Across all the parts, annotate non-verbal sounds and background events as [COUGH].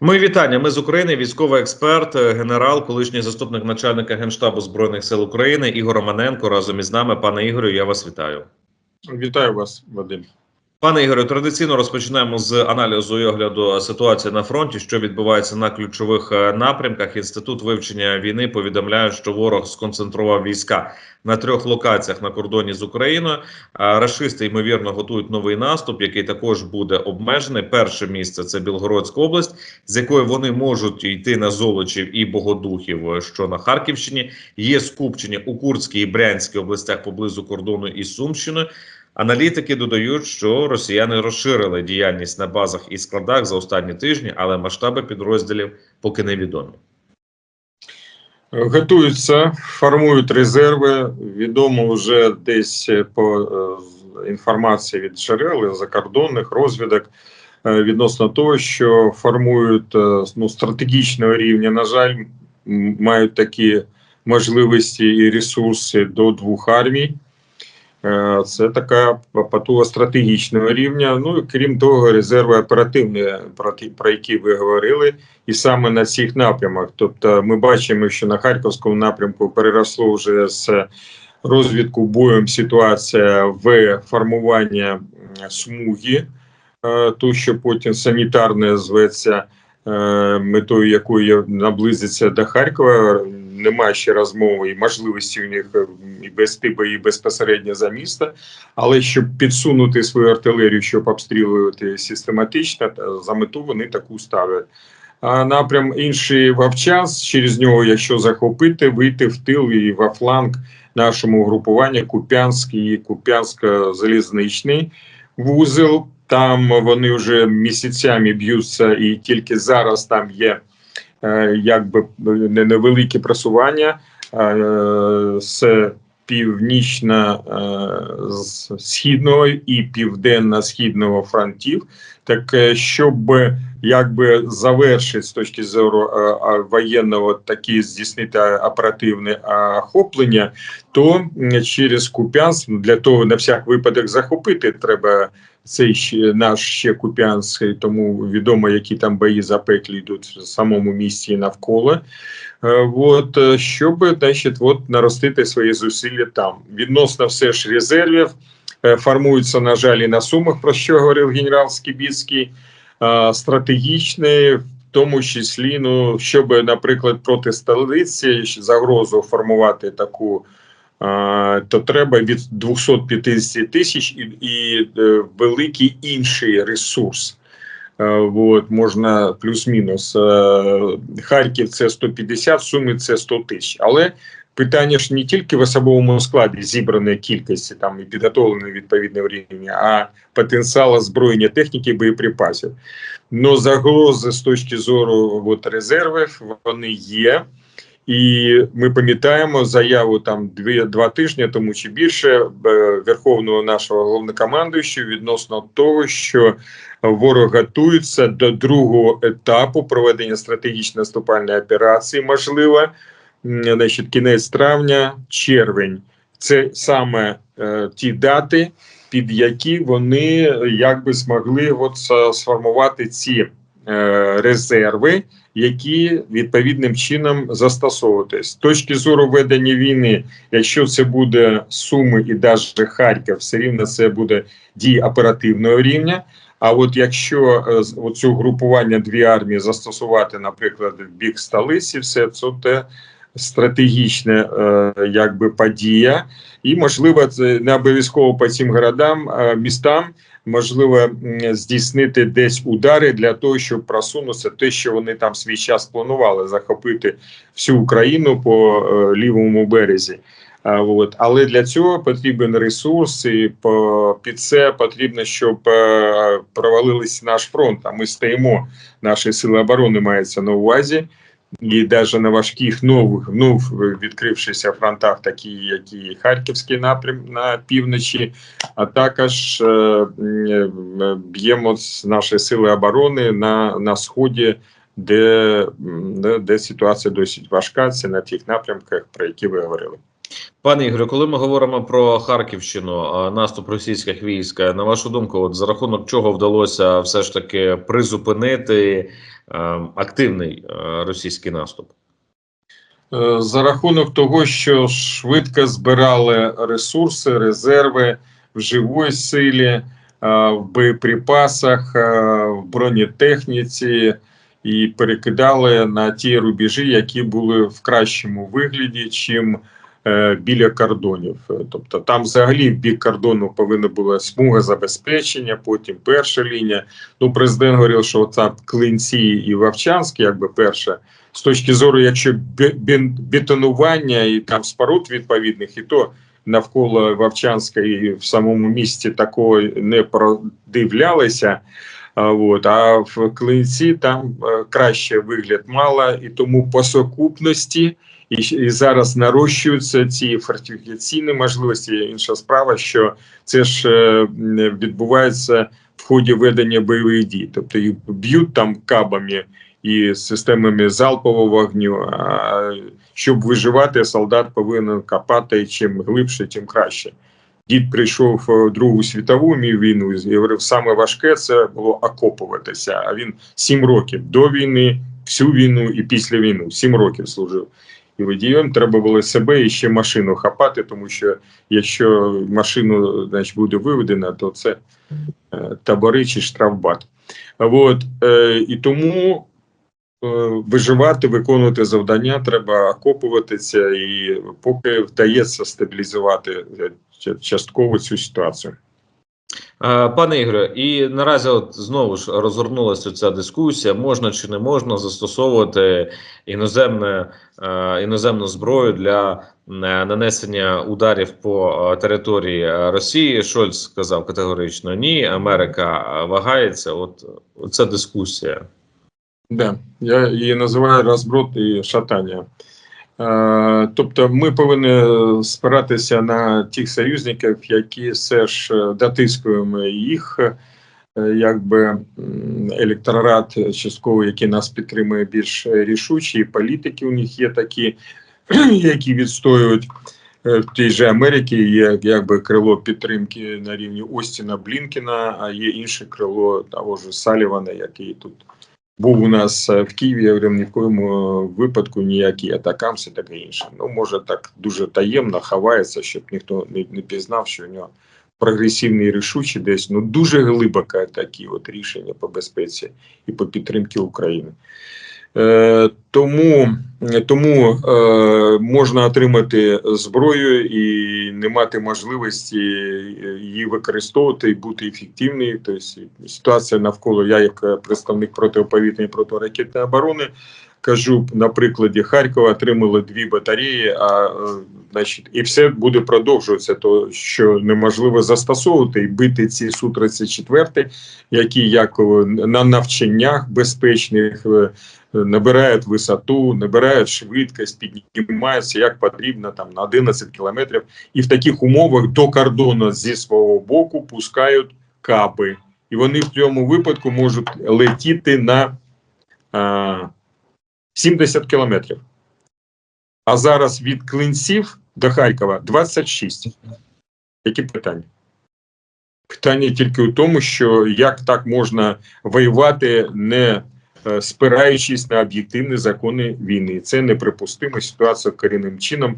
Ми вітання. Ми з України. Військовий експерт, е, генерал, колишній заступник начальника генштабу збройних сил України Ігор Романенко. Разом із нами, пане Ігорю. Я вас вітаю. Вітаю вас, Вадим. Пане Ігорю, традиційно розпочинаємо з аналізу і огляду ситуації на фронті, що відбувається на ключових е, напрямках. Інститут вивчення війни повідомляє, що ворог сконцентрував війська на трьох локаціях на кордоні з Україною. Рашисти ймовірно готують новий наступ, який також буде обмежений. Перше місце це Білгородська область, з якої вони можуть йти на Золочів і Богодухів, е, що на Харківщині. Є скупчення у Курській і Брянській областях поблизу кордону із Сумщиною. Аналітики додають, що росіяни розширили діяльність на базах і складах за останні тижні, але масштаби підрозділів поки невідомі. Готуються, формують резерви. Відомо вже десь по е, інформації від джерел закордонних розвідок е, відносно того, що формують е, ну, стратегічного рівня. На жаль, мають такі можливості і ресурси до двох армій. Е, Це така потуга стратегічного рівня. Ну і крім того, резерви оперативні, про які ви говорили, і саме на цих напрямах. Тобто, ми бачимо, що на харківському напрямку переросло вже з розвідку боєм ситуація в формування смуги, е, ту, що потім санітарне зветься. е, Метою якої наблизиться до Харкова, немає ще розмови і можливості у них е, і без типу, безпосередньо за місто. Але щоб підсунути свою артилерію, щоб обстрілювати систематично, за мету вони таку ставлять. А напрям інший Вовчанськ, через нього, якщо захопити, вийти в тил і во фланг нашому групуванню Куп'янськ і Куп'янсько-залізничний вузел. Там вони вже місяцями б'ються, і тільки зараз там є якби не- невеликі просування. Е, з північно е, східного і південно-східного фронтів. Так е, щоб якби завершити з точки зору е, е, воєнного такі здійснити оперативне охоплення, то через Куп'янськ для того на всяк випадок захопити треба. Цей наш ще Куп'янський, тому відомо, які там бої запеклі йдуть в самому місті і навколо. Е, От е, щоб значить, от, наростити свої зусилля там. Відносно все ж резервів е, формуються, на жаль, і на сумах, про що говорив генерал Скібіцький, стратегічний, в тому числі, ну, щоб, наприклад, проти столиці загрозу формувати таку. То треба від 250 тисяч і, і е, великий інший ресурс. Е, От, можна плюс-мінус. Е, Харків це 150, Суми це 100 тисяч. Але питання ж не тільки в особовому складі зібраної кількості там і підготовленої відповідного рівня, а потенціал озброєння техніки боєприпасів. Но загрози з точки зору от, резервів вони є. І ми пам'ятаємо заяву там дві два тижні тому чи більше е, верховного нашого головнокомандуючого відносно того, що ворог готується до другого етапу проведення стратегічної наступальної операції. Можливо, значить, кінець травня, червень. Це саме е, ті дати, під які вони якби змогли от сформувати ці е, резерви, які відповідним чином застосовувати з точки зору ведення війни. Якщо це буде Суми і навіть Харків, все рівно це буде дії оперативного рівня. А от якщо е, оцю групування дві армії застосувати, наприклад, в бік столиці, все це те стратегічна е, якби подія, і можливо, це не обов'язково по цим городам, е, містам. Можливо, здійснити десь удари для того, щоб просунутися те, що вони там свій час планували захопити всю Україну по е, лівому березі. А, от. Але для цього потрібен ресурс, і по, під це потрібно, щоб е, провалились наш фронт. А ми стоїмо, наші сили оборони мається на увазі. І навіть на важких нових ну, відкрившися фронтах, такі як і Харківський напрям на півночі, а також е, е, б'ємо з наші сили оборони на, на сході, де, де, де ситуація досить важка. Це на тих напрямках, про які ви говорили. Пане Ігорю, коли ми говоримо про Харківщину, наступ російських військ, е, на вашу думку, от за рахунок чого вдалося все ж таки призупинити е, активний е, російський наступ? За рахунок того, що швидко збирали ресурси, резерви в живій силі, в боєприпасах, в бронетехніці і перекидали на ті рубежі, які були в кращому вигляді, чим біля кордонів. Е, Тобто там взагалі в бік кордону повинна була смуга забезпечення, потім перша лінія. Ну, президент говорив, що там клинці і Вовчанськ, якби перша з точки зору, якщо бетонування і там споруд відповідних, і то навколо Вовчанська і в самому місті такого не продивлялися. А, от, а в клинці там е, краще вигляд мало, і тому по сукупності і, і зараз нарощуються ці фортифікаційні можливості. Інша справа, що це ж е, відбувається в ході ведення бойових дій, тобто їх б'ють там кабами і системами залпового вогню. А щоб виживати, солдат повинен копати чим глибше, тим краще. Дід прийшов в Другу світову війну і говорив, саме важке це було окопуватися. А він сім років до війни, всю війну і після війни, сім років служив. І водієм треба було себе і ще машину хапати, тому що якщо машину значить, буде виведена, то це е, табори чи штрафбат. От, е, і тому е, виживати, виконувати завдання, треба окопуватися, і поки вдається стабілізувати частково цю ситуацію. Е, Пане Ігоре, і наразі от знову ж розгорнулася ця дискусія: можна чи не можна застосовувати іноземне, е, іноземну зброю для е, нанесення ударів по території Росії. Шольц сказав категорично ні. Америка вагається. От ця дискусія. Да, я її називаю розброд і шатання. Е, тобто ми повинні спиратися на тих союзників, які все ж е, дотискуємо їх, е, якби електорат частково, який нас підтримує більш рішучі, і політики у них є такі, [CLEARS THROAT] які відстоюють. В тій же Америці є якби крило підтримки на рівні Остіна Блінкіна, а є інше крило того ж Салівана, який тут був у нас е, в Києві, я говорю, ні в коєму випадку ніякі атакамси, таке інше. Ну, може, так дуже таємно ховається, щоб ніхто не, не пізнав, що у нього прогресивний рішучі десь ну дуже глибоко такі от рішення по безпеці і по підтримці України. Е, тому тому е, можна отримати зброю і не мати можливості її використовувати і бути ефективною. Тобто ситуація навколо я, як представник протиповітряної протиракетної оборони, кажу на прикладі Харкова, отримали дві батареї, а е, значить, і все буде продовжуватися, то що неможливо застосовувати і бити ці су 34 які як на навчаннях безпечних. е, набирають висоту, набирають швидкість, піднімаються як потрібно там на 11 кілометрів, і в таких умовах до кордону зі свого боку пускають каби, і вони в цьому випадку можуть летіти на а, 70 кілометрів. А зараз від клинців до Харкова 26. Які питання? Питання тільки у тому, що як так можна воювати не спираючись на об'єктивні закони війни. Це неприпустима ситуація корінним чином.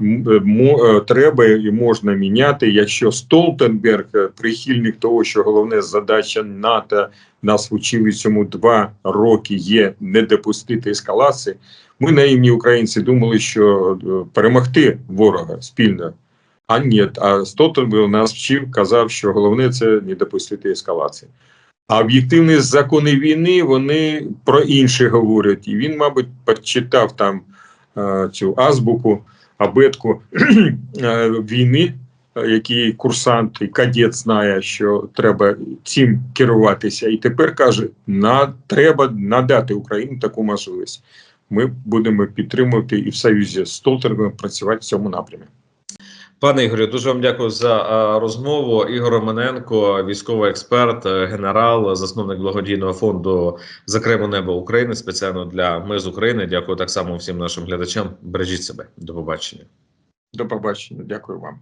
Е, е, Треба і можна міняти. Якщо Столтенберг, е, прихильник того, що головна задача НАТО нас вчили цьому два роки є не допустити ескалації. Ми наївні українці думали, що е, перемогти ворога спільно. А ні, а Столтенберг нас вчив, казав, що головне це не допустити ескалації. А об'єктивні закони війни вони про інше говорять. І він, мабуть, почитав там е, цю азбуку, абетку [CLEARS THROAT] е, війни, е, який курсант і кадет знає, що треба цим керуватися. І тепер каже: на треба надати Україні таку можливість. Ми будемо підтримувати і в союзі з Столтенбергом працювати в цьому напрямі. Пане Ігорю, дуже вам дякую за е, розмову. Ігор Романенко, військовий експерт, е, генерал, засновник благодійного фонду Закремо небо України спеціально для ми з України. Дякую так само всім нашим глядачам. Бережіть себе. До побачення. До побачення. Дякую вам.